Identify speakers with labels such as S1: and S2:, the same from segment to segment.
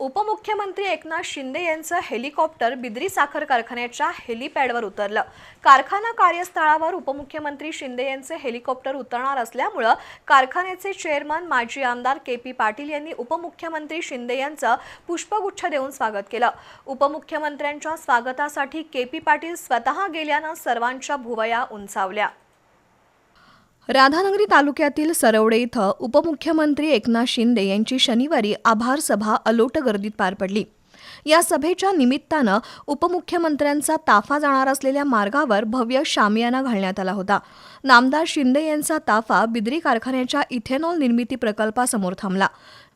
S1: उपमुख्यमंत्री एकनाथ शिंदे यांचं हेलिकॉप्टर बिद्री साखर कारखान्याच्या हेलिपॅडवर उतरलं. कारखाना कार्यस्थळावर उपमुख्यमंत्री शिंदे यांचे हेलिकॉप्टर उतरणार असल्यामुळं कारखान्याचे चेअरमन माजी आमदार के पी पाटील यांनी उपमुख्यमंत्री शिंदे यांचं पुष्पगुच्छ देऊन स्वागत केलं. उपमुख्यमंत्र्यांच्या स्वागतासाठी के पी पाटील स्वतः गेल्यानं सर्वांच्या भुवया उंचावल्या. राधानगरी तालुक्यातील सरवडे इथं उपमुख्यमंत्री एकनाथ शिंदे यांची शनिवारी आभार सभा अलोट गर्दीत पार पडली. या सभेच्या निमित्तानं उपमुख्यमंत्र्यांचा ताफा जाणार असलेल्या मार्गावर भव्य शामियाना घालण्यात आला होता. नामदार शिंदे यांचा ताफा बिद्री कारखान्याच्या इथेनॉल निर्मिती प्रकल्पासमोर थांबला.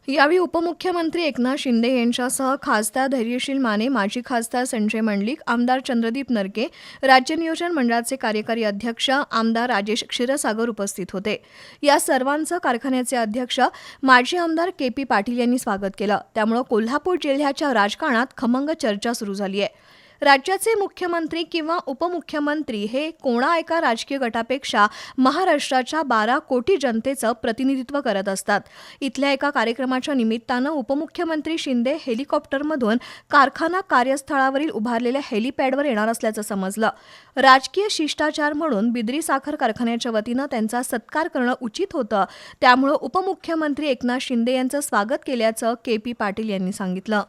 S1: यावेळी उपमुख्यमंत्री एकनाथ शिंदे यांच्यासह खासदार धैर्यशील माने माजी खासदार संजय मंडलिक आमदार चंद्रदीप नरके राज्य नियोजन मंडळाचे कार्यकारी अध्यक्ष आमदार राजेश क्षीरसागर उपस्थित होते. या सर्वांचं कारखान्याचे अध्यक्ष माजी आमदार के पी पाटील यांनी स्वागत केलं. त्यामुळं कोल्हापूर जिल्ह्याच्या राजकारणात खमंग चर्चा सुरू झाली आहे राज्याचे मुख्यमंत्री किंवा उपमुख्यमंत्री हे कोणा एका राजकीय गटापेक्षा महाराष्ट्राच्या बारा कोटी जनतेचं प्रतिनिधित्व करत असतात. इथल्या एका कार्यक्रमाच्या निमित्तानं उपमुख्यमंत्री शिंदे हेलिकॉप्टरमधून कारखाना कार्यस्थळावरील उभारलेल्या हेलिपॅडवर येणार असल्याचं समजलं. राजकीय शिष्टाचार म्हणून बिद्री साखर कारखान्याच्या वतीनं त्यांचा सत्कार करणं उचित होतं. त्यामुळं उपमुख्यमंत्री एकनाथ शिंदे यांचं स्वागत केल्याचं के पी पाटील यांनी सांगितलं.